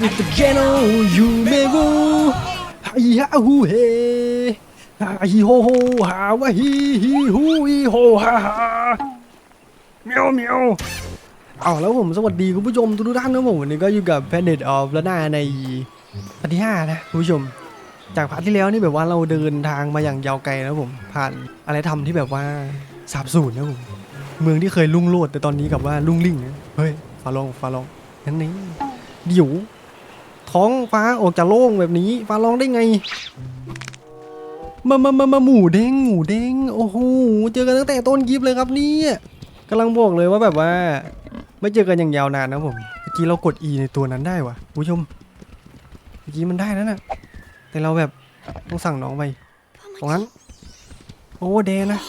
with the piano you may go ฮาฮิฮาฮูเฮฮาวะฮิฮิฮูฮิโฮฮาฮาเมียวเมียวเอาแล้วผมสวัสดีคุณผู้ชมทุกท่านนะผมวันนี้ก็อยู่กับ Planet of Lana ในพาร์ทที่5นะคุณผู้ชม จากพาร์ทที่แล้วนี่แบบว่าเราเดินทางมาอย่างยาวไกลนะผมผ่านอะไรทำที่แบบว่าสาบสูญนะผมเมืองที่เคยรุ่งโรจน์แต่ตอนนี้กับว่ารุ่งริ่งนะเฮ้ยฟ้าลองฟ้าลองนั่นนี่เดี๋ยว ท้องฟ้าออกจากโล่งแบบนี้ ฟ้าลองได้ไง มามามามาหมูเด้งหมูเด้งโอ้โหเจอกันตั้งแต่ต้นคลิปเลยครับเนี่ยกำลังบอกเลยว่าแบบว่า ไม่เจอกันอย่างยาวนานนะผมเมื่อกี้เรากด E ในตัวนั้นได้วะคุณผู้ชมเมื่อกี้มันได้แล้วน่ะ แต่เราแบบต้องสั่งน้องไปตรงนั้นโอ้เดนะ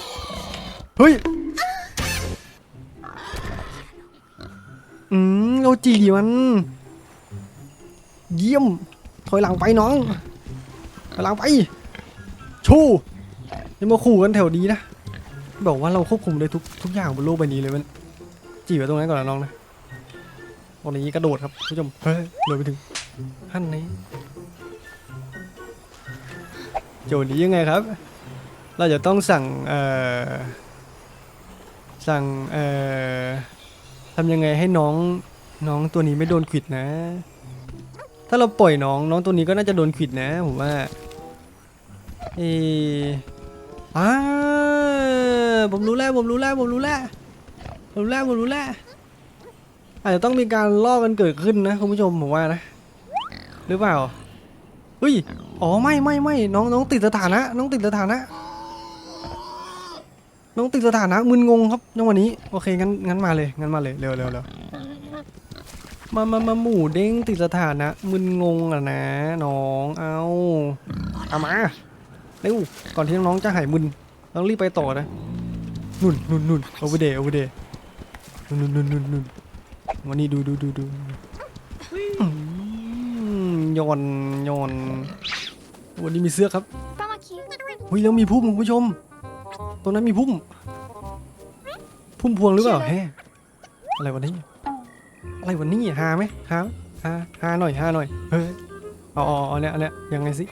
เฮ้ย อืมเราจีมัน เยี่ยม ถอยหลังไปน้อง ถอยหลังไป ชูอย่ามาขู่กันแถวนี้นะ บอกว่าเราควบคุมได้ทุกทุกอย่างบนโลกใบนี้เลยมันจีบไว้ตรงนั้นก่อนนะน้องนะตรงนี้กระโดดครับผู้ชม เฮ้ยเลยไปถึงท่านนี้โจทย์นี้ยังไงครับ เราจะต้องสั่ง เอ่อ สั่ง เอ่อทำยังไงให้น้องน้องตัวนี้ไม่โดนขิดนะ ถ้าเราปล่อยน้องน้องตัวนี้ก็น่าจะโดนขิดนะผมว่าเอออ่าผมรู้แล้วผมรู้แล้วผมรู้แล้วผมรู้แล้วผมรู้แล้วอาจจะต้องมีการล่อกันเกิดขึ้นนะคุณผู้ชมผมว่านะ หรือเปล่าเฮ้ยอ๋อไม่ไม่ไม่น้องน้องติดสถานะ น้องติดสถานะ น้องติดสถานะมึนงงครับจังหวะนี้โอเคงั้นงั้นมาเลยงั้นมาเลยเร็วเร็วเร็ว มามามาหมูเด้งติดสถานะมึนงงอะนะน้องเอาเอามาเร็วก่อนที่น้องจะหายมึนต้องรีบไปต่อนะนุ่นนุ่นนุ่นโอเวเดย์โอเวเดย์นุ่นนุ่นนุ่นนุ่นวันนี้ดูดูดูดูอืมโยนโยนวันนี้มีเสื้อครับเฮ้ยแล้วมีพุ่มคุณผู้ชม ตรงนั้นมีพุ่ม พุ่มพวงหรือเปล่าแฮอะไรวะนี่ อะไรวะนี่หาไหมหาหาหาหน่อยหาหน่อยเฮ้ยเอาเอาเอาเนี่ยเอาเนี่ยยังไงสิ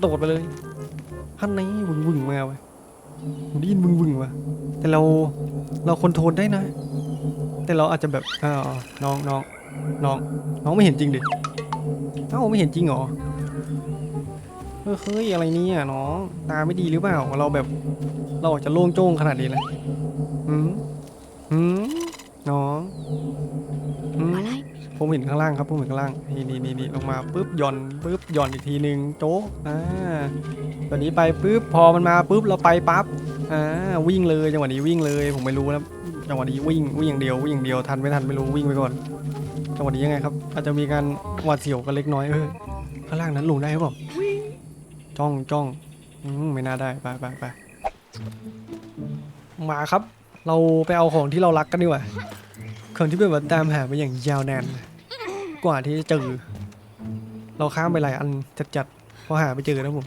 โดดไปเลยท่านนี้วึงวึงมาไปผมได้ยินวึงวึงว่ะแต่เราเราคอนโทรลได้นะ แต่เราอาจจะแบบอ้าวน้องน้องน้องน้องไม่เห็นจริงดิเอ้าไม่เห็นจริงเหรอเฮ้ยเฮ้ยอะไรเนี่ยน้องตาไม่ดีหรือเปล่าเราแบบ เราออกจะโล่งโจ้งขนาดนี้เลยหืม หืมน้องหืมอะไร ผมเห็นข้างล่างครับผมเห็นข้างล่างนี่นี่นี่นี่ลงมาปุ๊บหย่อนปุ๊บหย่อนอีกทีหนึ่งโจ๊ะอ่าตอนนี้ไปปุ๊บพอมันมาปุ๊บเราไปปั๊บอ่าวิ่งเลยจังหวะนี้วิ่งเลยผมไม่รู้นะจังหวะนี้วิ่งวิ่งอย่างเดียววิ่งอย่างเดียวทันไม่ทันไม่รู้วิ่งไปก่อนจังหวะนี้ยังไงครับ อาจจะมีการหวาดเสียวกันเล็กน้อยเออข้างล่างนั้นลงได้หรือเปล่าจ้องจ้องอืมไม่น่าได้ไปไปไปมาครับ เราไปเอาของที่เรารักกันดีกว่าของที่เป็นแบบตามหามาอย่างยาวนานกว่าที่จะเจอ เราข้ามไปหลายอันจัดๆพอหาไปเจอนะผม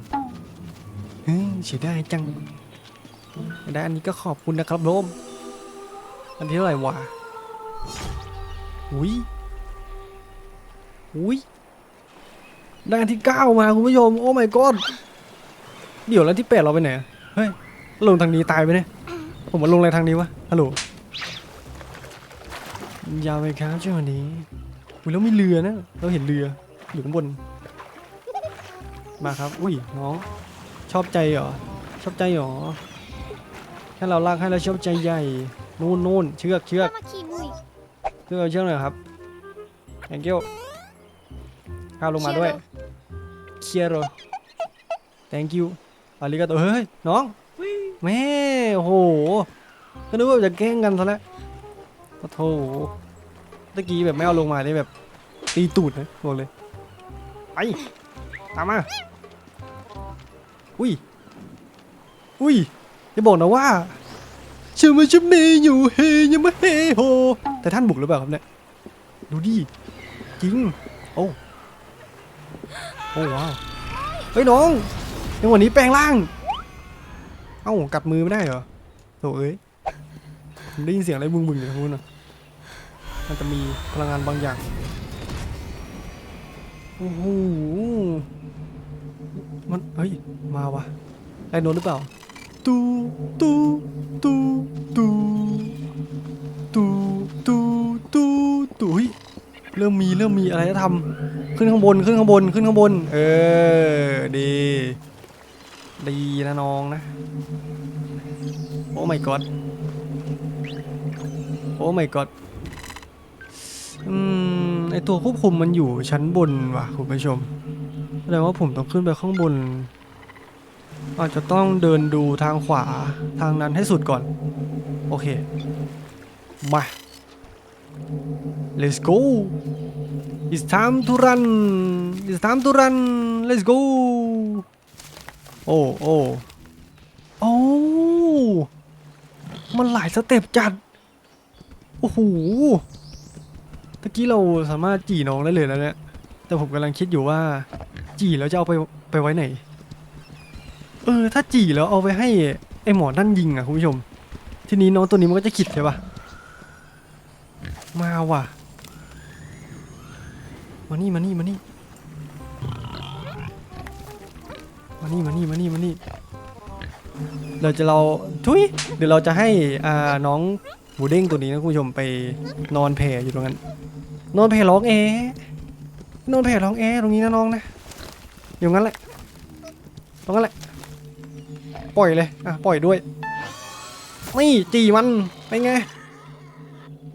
เฮ้ยเสียดายจังได้อันนี้ก็ขอบคุณนะครับโรมอันที่เท่าไหร่วะอุ้ยอุ้ยได้อันที่เก้ามาคุณผู้ชม โอ้ my god เดี๋ยวแล้วที่แปดเราไปไหนเฮ้ยลงทางนี้ตายไปเนี่ย ผมมาลงอะไรทางนี้วะ ฮัลโหล ยาวไปครับช่วงนี้อุ้ยแล้วมีเรือนะ เราเห็นเรืออยู่ข้างบน มาครับ อุ้ยน้อง ชอบใจเหรอ ชอบใจเหรอแค่เราลากให้เราชอบใจใหญ่ นู่นนู่นเชือกเชือกป้ามาคิมุยเชือกเชือกหน่อยครับ thank you ข้าวลงมาด้วย เคียโร thank you อาริกาโตเฮ้ย น้อง แม่โอ้โหก็นึกว่าจะแกล้งกันซะแล้วโอ้โถตะกี้แบบไม่เอาลงมาได้แบบตีตูดนะบอกเลยไปตามมาอุ้ยอุ้ยอย่าบอกนะว่าชิมาชิมเนอยู่เฮยังมาเฮโฮแต่ท่านบุกหรือเปล่าครับเนี่ยดูดิจริงโอ้โอ้ว้าวเฮ้ยน้องในวันนี้แปลงร่าง เอ้ากัดมือไม่ได้เหรอโถเอ้ยผมได้ยินเสียงอะไรบึ้งบึงๆอยู่ทางนู้นน่ะมันจะมีพลังงานบางอย่างโอ้โหมันเฮ้ย มาวะไอ้โนนหรือเปล่า ตูตูตูตูตูตูตูตูเฮ้ยเริ่มมีเริ่มมีอะไรจะทำขึ้นข้างบนขึ้นข้างบนขึ้นข้างบน เออดี ดีนะน้องนะ โอ้ my god โอ้ my god อืมไอตัวควบคุมมันอยู่ชั้นบนว่ะคุณผู้ชมแสดงว่าผมต้องขึ้นไปข้างบน อาจจะต้องเดินดูทางขวาทางนั้นให้สุดก่อน โอเค มา let's go it's time to run it's time to run let's go โอ้โอ้โอ้มันหลายสเต็ปจัด โอ้โหตะกี้เราสามารถจี่น้องได้เลยนะเนี่ย แต่ผมกำลังคิดอยู่ว่า จี่แล้วจะเอาไปไปไว้ไหน เออ ถ้าจี่แล้วเอาไปให้ไอหมอนั่นยิงอะคุณผู้ชม ทีนี้น้องตัวนี้มันก็จะขิดใช่ปะมาว่ะ มานี่มานี่มานี่ มานี่มานี่มานี่มานี่เราจะเราทุยเดี๋ยวเราจะให้อ่าน้องหมูเด้งตัวนี้นะคุณผู้ชมไปนอนแผ่อยู่ตรงนั้น นอนแผ่ร้องแอนอนแผ่ร้องแอตรงนี้นะน้องนะอยู่งั้นแหละตรงนั้นแหละปล่อยเลยอะปล่อยด้วยนี่จีมันเป็นไง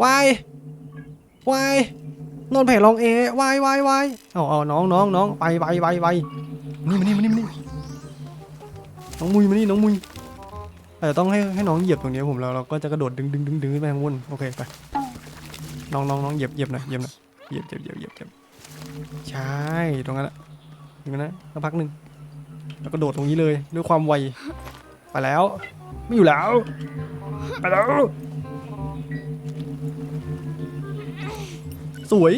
วายวายนอนแผ่ลองเอวายวายวายเอาเอาน้องน้องน้องไปไปไปไปนี่มานี่มานี่มานี่ น้องมุยมานี่น้องมุยอาจจะต้องให้ให้น้องเหยียบตรงนี้ผมแล้วเราก็จะกระโดดดึงดึงดึงดึงขึ้นไปข้างบนโอเคไปน้องน้องน้องเหยียบเหยียบหน่อยเหยียบหน่อยเหยียบเหยียบเหยียบเหยียบเหยียบใช่ตรงนั้นแหละตรงนั้นนะสักพักหนึ่งแล้วก็โดดตรงนี้เลยด้วยความไวไปแล้ว ไม่อยู่แล้วไปแล้วสวย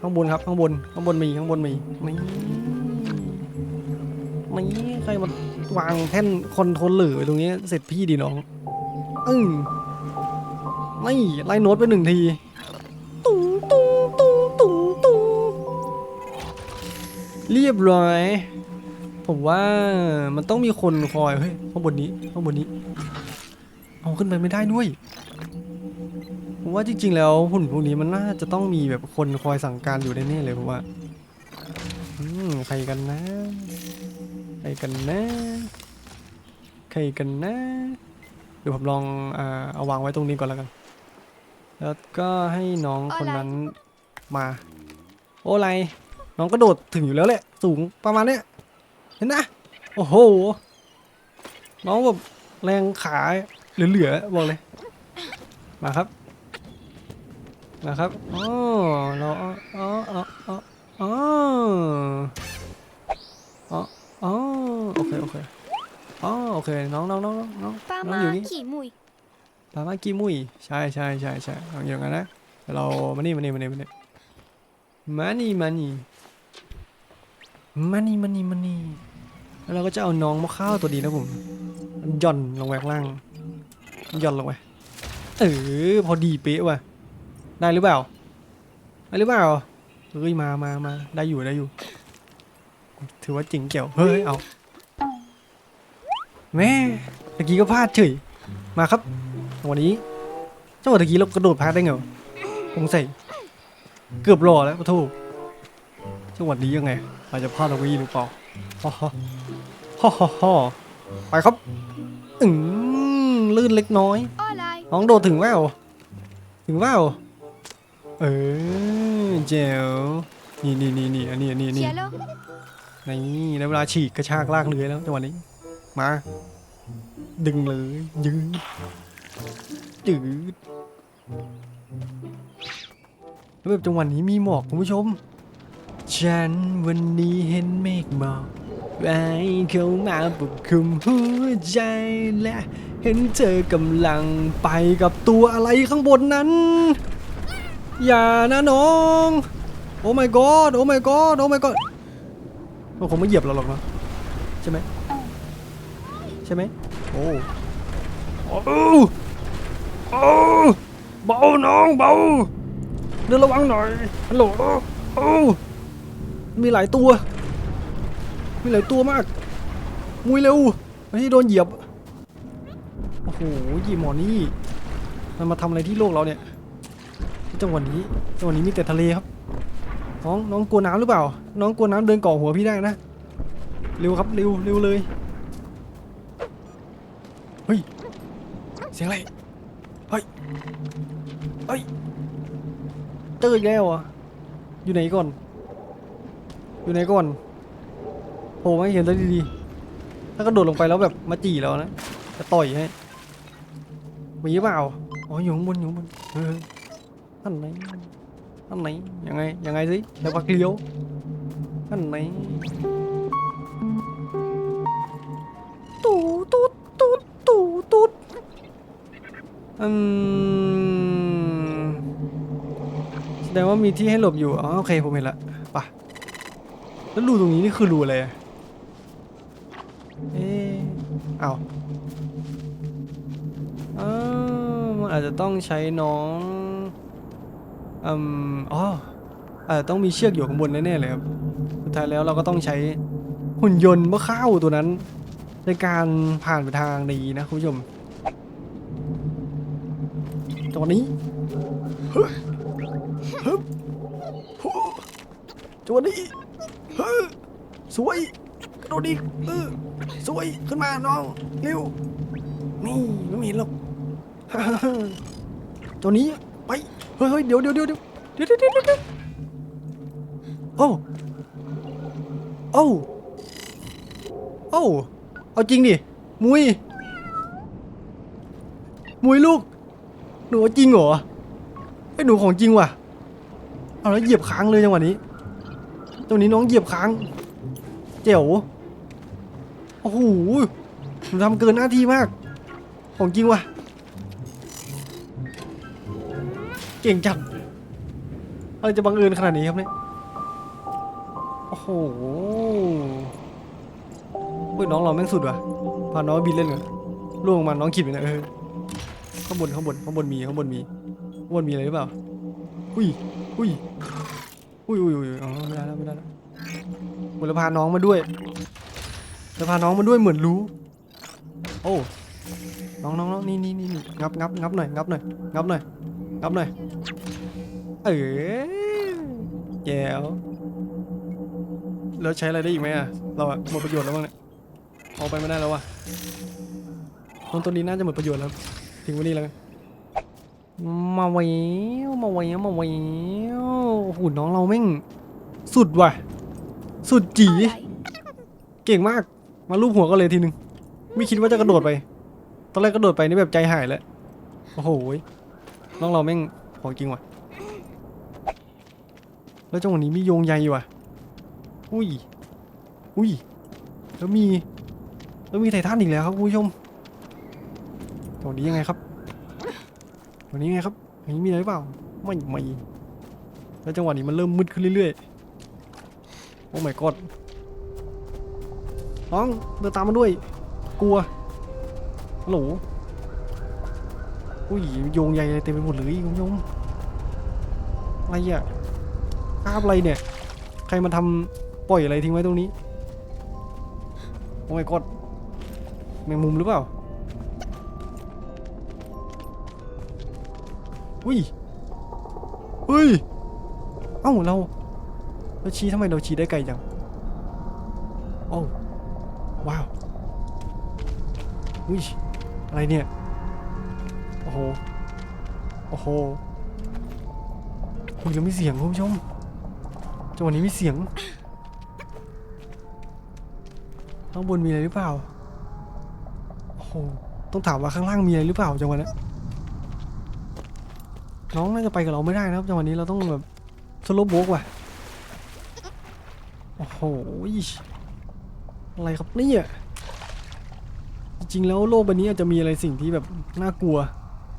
ข้างบนครับข้างบนข้างบนมีข้างบนมีไม่ไม่ใครมาวางแท่นคอนโทรลเลอร์ไว้ตรงนี้เสร็จพี่ดีน้องอืมไม่ไล่โน้ตไปหนึ่งที ตุงตุงตุงตุงตุงเรียบร้อย ผมว่ามันต้องมีคนคอย เฮ้ยข้างบนนี้ข้างบนนี้ เอาขึ้นไปไม่ได้ด้วยผมว่าจริง ๆ แล้วหุ่นพวกนี้มันน่าจะต้องมีแบบคนคอยสั่งการอยู่แน่ๆเลยผมว่าอืมใครกันนะ ใครกันนะใครกันนะเดี๋ยวผมลองอ่าเอาวางไว้ตรงนี้ก่อนแล้วกัน แล้วก็ให้น้องคนนั้นมา โอ้ไร น้องกระโดดถึงอยู่แล้วแหละ สูงประมาณเนี้ย เห็นนะ โอ้โห น้องแบบแรงขาเหลือๆบอกเลย มาครับมาครับอ๋อเราอ๋ออ๋ออ๋ออ๋อ อ๋ออ๋อโอเคโอเคอ๋อโอเคน้องน้องน้องน้องน้องป้าน้องมาอยู่นี่ขี่มุยปามากีมุยใช่ใช่ใช่ใช่เอาอย่างนั้นนะเดี๋ยวเรามานี่มานี่มานี่มานี่มานี่มานี่มานี่มานี่มานี่แล้วเราก็จะเอาน้องมะข้าวตัวดีนะผมหย่อนลงไปข้างล่างหย่อนลงไปเออพอดีเป๊ะว่ะได้หรือเปล่าได้หรือเปล่าเฮ้ยมามามาได้อยู่ได้อยู่ ถือว่าจริงเกี่ยว เฮ้ย เอาแม่ตะกี้ก็พลาดเฉย มาครับ วันนี้จังหวะตะกี้เรากระโดดพลาดได้ไงวะสงสัยเกือบรอแล้วปะทูจังหวะนี้ยังไง เราจะพลาดตรงนี้หรือเปล่าฮ่าฮ่าฮ่าฮ่าฮ่าไปครับ อืมลื่นเล็กน้อยน้องโดดถึงแววถึงแววเออเจ๋วนี่นี่นี่นี่อันนี้อันนี้อันนี่ นี่ได้เวลาฉีกกระชากลากเลื้อยแล้วจังหวะนี้มา ดึงเลยยืดจืดแล้วแบบจังหวะนี้มีหมอกคุณผู้ชม ฉันวันนี้เห็นเมฆหมอกไว้เข้ามาปกคลุมหัวใจและเห็นเธอกำลังไปกับตัวอะไรข้างบนนั้น อย่านะน้อง โอ้ my god โอ้ my god โอ้ my god มันคงไม่เหยียบเราหรอกเนะใช่ไหมใช่ไหมโอ้โอ้โอ้เบาน้องเบาเดินระวังหน่อยฮัลโหลโอ้มีหลายตัว มีหลายตัวมาก มุยเร็วไม่ใช่โดนเหยียบ โอ้โหยี่หมอนี่ มันมาทำอะไรที่โลกเราเนี่ย จังหวะนี้ จังหวะนี้มีแต่ทะเลครับ น้องน้องกลัวน้ำหรือเปล่า น้องกลัวน้ำเดินเกาะหัวพี่ได้นะเร็วครับเร็วเร็วเลยเฮ้ยเสียงอะไรเฮ้ยเฮ้ยเจออีกแล้วเหรอะอยู่ไหนก่อน อยู่ไหนก่อนโผล่มาให้เห็นซะดีๆถ้ากระโดดลงไปแล้วแบบมาจี่แล้วนะจะต่อยให้มีหรือเปล่าอ๋ออยู่ข้างบนอยู่ข้างบนเออท่านไหน ท่านไหนยังไงยังไงสิแล้วพักเลี้ยวท่านไหนตูตูตูตูตูอืมแสดงว่ามีที่ให้หลบอยู่อ๋อโอเคผมเห็นละไป่ะแล้วรูตรงนี้นี่คือรูอะไรเอ๊ะอ้าวอ้ามันอาจจะต้องใช้น้อง อืมอ๋ออต้องมีเชือกอยู่ข้างบนแน่ๆเลยครับ สุดท้ายแล้วเราก็ต้องใช้หุ่นยนต์เมะข้าวตัวนั้น ในการผ่านไปทางนี้นะคุณผู้ชมจังหวะนี้ฮึบฮึบฮู้จังหวะนี้เฮ้อสวยกระโดดอีกเออสวยขึ้นมาน้องเร็วนี่ไม่เห็นหรอกตัวนี้ไป เฮ้ยเฮ้ยเดี๋ยวเดี๋ยวเดี๋ยวเดี๋ยวเดี๋ยวเดี๋ยวเดี๋ยวโอ้โอ้โอ้เอาจริงดิมุยมุยลูก หนูจริงเหรอไอ้หนูของจริงว่ะเอาแล้วเหยียบค้างเลยจังหวะนี้ตรงนี้น้องเหยียบค้าง เจ๋วโอ้โหหนูทำเกินหน้าที่มาก ของจริงว่ะ เก่งจังอะไรจะบังเอิญขนาดนี้ครับเนี่ย โอ้โหเฮ้ยน้องเราแม่งสุดว่ะ พาน้องบินเล่นกันล่วงมาน้องขิดไปนะเออ ข้างบนข้างบนข้างบนมีข้างบนมีข้างบนมีอะไรหรือเปล่า อุ้ยอุ้ยอุ้ยอุ้ยอุ้ยอ๋อไม่ได้แล้วไม่ได้แล้วบุรพาน้องมาด้วยจะพาน้องมาด้วยเหมือนรู้ โอ้ น้องน้องน้องนี่นี่นี่นี่งับงับงับหน่อยงับหน่อยงับหน่อย งับหน่อย เออแจ๋วแล้วใช้อะไรได้อีกไหมอะเราอะหมดประโยชน์แล้วมั้งเนี่ยเอาไปไม่ได้แล้วว่ะน้องตัวนี้น่าจะหมดประโยชน์แล้วทิ้งไว้นี่แล้วกันมาแหววมาแหววมาแหววโอ้โหน้องเราแม่ง สุดว่ะ สุดจีเก่งมาก มาลูบหัวก็เลยทีนึง ไม่คิดว่าจะกระโดดไป ตอนแรกกระโดดไปนี่แบบใจหายแล้ว โอ้โหย น้องเราแม่งขอจริงว่ะ แล้วจังหวะนี้มีโยงใยว่ะ อุ้ย อุ้ย แล้วมี แล้วมีไททันอีกแล้วครับคุณผู้ชมตรงนี้ยังไงครับตรงนี้ยังไงครับอันนี้มีอะไรเปล่า ไม่ไม่แล้วจังหวะนี้มันเริ่มมืดขึ้นเรื่อยๆ โอ้ my god น้องเดินตามมาด้วย กลัวฮัลโหล อุ้ยโยงใยอะไรเต็มไปหมดเลยคุณผู้ชมอะไรอะคาบอะไรเนี่ย ใครมาทำปล่อยอะไรทิ้งไว้ตรงนี้ โอ้ my god แมงมุมหรือเปล่า อุ้ยเฮ้ย เอ้าเราเราชี้ทำไมเราชี้ได้ไกลจังโอ้ว้าว อุ้ย อะไรเนี่ย โอ้โห โอ้โหอุ้ยแล้วมีเสียงคุณผู้ชมจังหวะนี้มีเสียง ข้างบนมีอะไรหรือเปล่า โอ้โห ต้องถามว่าข้างล่างมีอะไรหรือเปล่าจังหวะนี้น้องน่าจะไปกับเราไม่ได้นะครับจังหวะนี้เราต้องแบบสโลว์โบกว่ะ โอ้โห อะไรครับเนี่ยจริงๆแล้วโลกใบนี้อาจจะมีอะไรสิ่งที่แบบน่ากลัว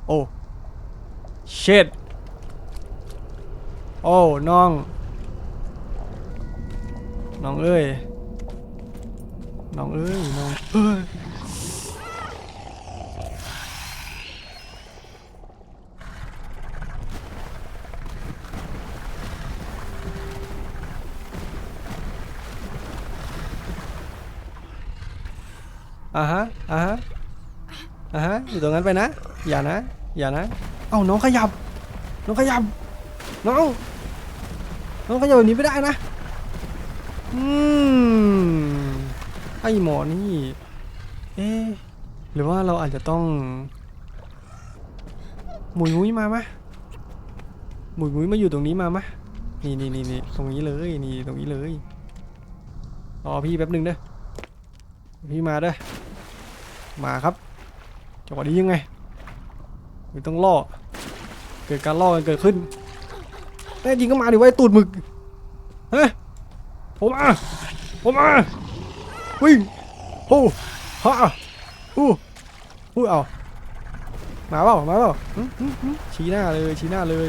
โอ้เชิดโอ้น้อง น้องเอ้ย น้องเอ้ย น้องเอ้ยอะฮะอะฮะอะฮะ อยู่ตรงนั้นไปนะ อย่านะ อย่านะ เอ้าน้องขยับ น้องขยับ น้อง น้องขยับแบบนี้ไม่ได้นะ อืม ไอหมอนี่ เอ๊หรือว่าเราอาจจะต้อง หมุยมุยมาไหมะหมุยมุยมาอยู่ตรงนี้มาไหมะนี่นี่นี่นี่ตรงนี้เลย นี่ตรงนี้เลยรอพี่แป๊บหนึ่งเด้อพี่มาเด้อมาครับจังหวะนี้ยังไง ไม่ต้องล่อ เกิดการล่อกันเกิดขึ้นแน่จริงก็มาดิไว้ตูดมึกเฮ้ยผมมาผมมาวิ่งโอ้ฮ่าอู้อู้เอามาเปล่ามาเปล่าชี้หน้าเลยชี้หน้าเลย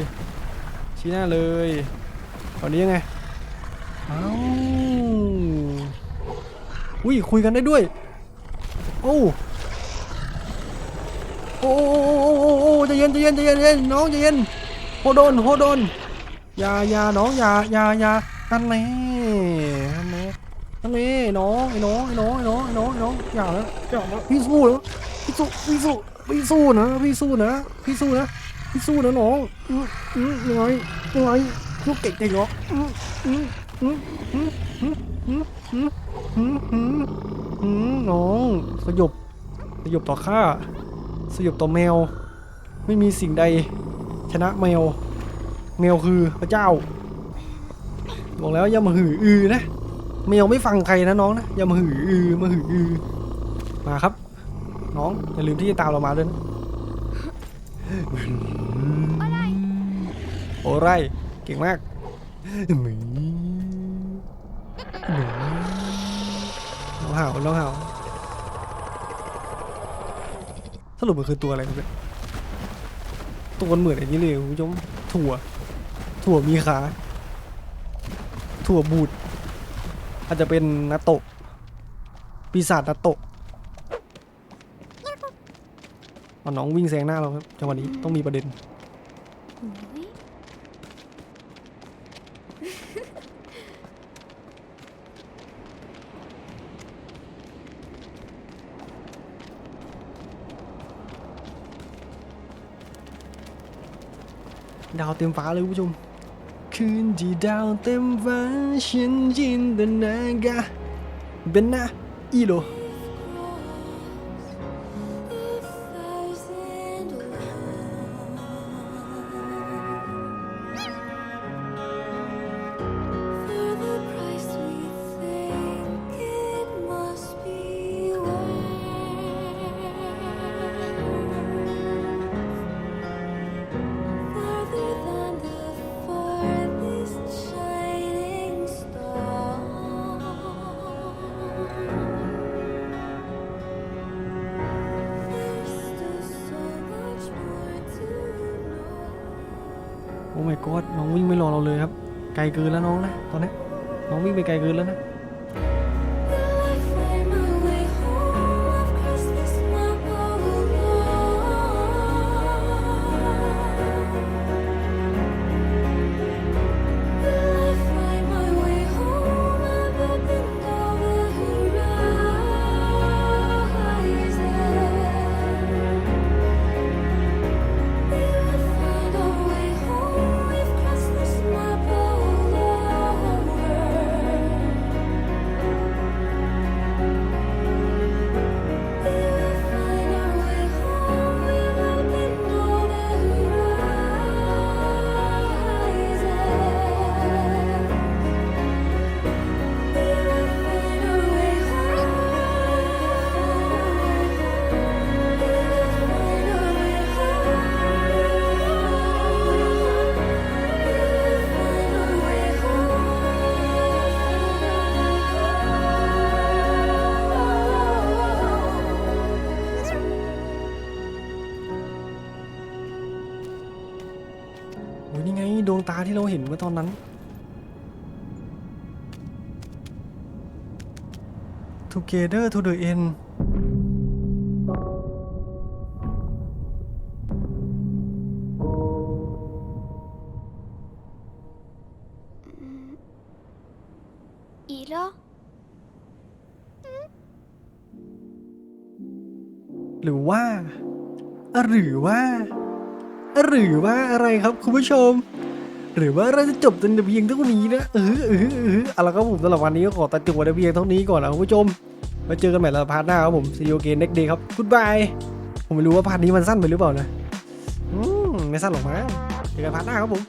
ชี้หน้าเลยตอนนี้ยังไงอ้าอุ้ยคุยกันได้ด้วย โอ้โอ้โอ้ ใจเย็นใจเย็นใจเย็นใจเย็นน้องใจเย็นโฮโดนโฮโดนอย่าอย่าน้องอย่าอย่าอย่านั่นแน่นั่นแน่นั่นแน่น้องไอ้น้องไอ้น้องไอ้น้องไอ้น้องไอ้น้องอย่าแล้วอย่าแล้วพี่สู้แล้วพี่สู้พี่สู้พี่สู้นะพี่สู้นะพี่สู้นะพี่สู้นะน้องอืมอืมยังไงยังไงลูกเก่งจริงเหรออืมอืมอืมอืมอืมอืมอืมอืมอืมอืมน้องสยบสยบต่อข้าสยบต่อแมว ไม่มีสิ่งใดชนะแมว แมวคือพระเจ้า บอกแล้วอย่ามาหืออือนะแมวไม่ฟังใครนะน้องนะอย่ามาหืออือมาหืออือมาครับ น้องอย่าลืมที่จะตามเรามาด้วยนะโอ้ไรเก่งมากหมีหมีน้องเห่าน้องเห่าสรุปมันคือตัวอะไรครับเนี่ย ตัวมันเหมือนไอ้นี่เลยคุณผู้ชมถั่ว ถั่วมีขาถั่วบูดอาจจะเป็นนาโตะปีศาจนาโตะเอาน้องวิ่งแซงหน้าเราครับจังหวะนี้ต้องมีประเด็น ดาวเต็มฟ้าเลยคุณผู้ชม คืนที่ดาวเต็มฟ้าฉันจินตนากาเป็นนะอีโล น้องวิ่งไม่รอเราเลยครับ ไกลเกินแล้วน้องนะตอนนี้น้องวิ่งไปไกลเกินแล้วนะ ห็นเมื่อตอนนั้น Together to the end อีโลหรือว่า หรือว่า หรือว่าอะไรครับคุณผู้ชม หรือว่าเราจะจบจนแต่เพียงเท่านี้นะเออเออเออเอาละครับผมสำหรับวันนี้ก็ขอตัดจบไว้แต่เพียงเท่านี้ก่อนนะคุณผู้ชมมาเจอกันใหม่ในพาร์ทหน้าครับผม see you again next day ครับกูดบายผมไม่รู้ว่าพาร์ทนี้มันสั้นไปหรือเปล่านะอืมไม่สั้นหรอกมั้งเจอกันพาร์ทหน้าครับผม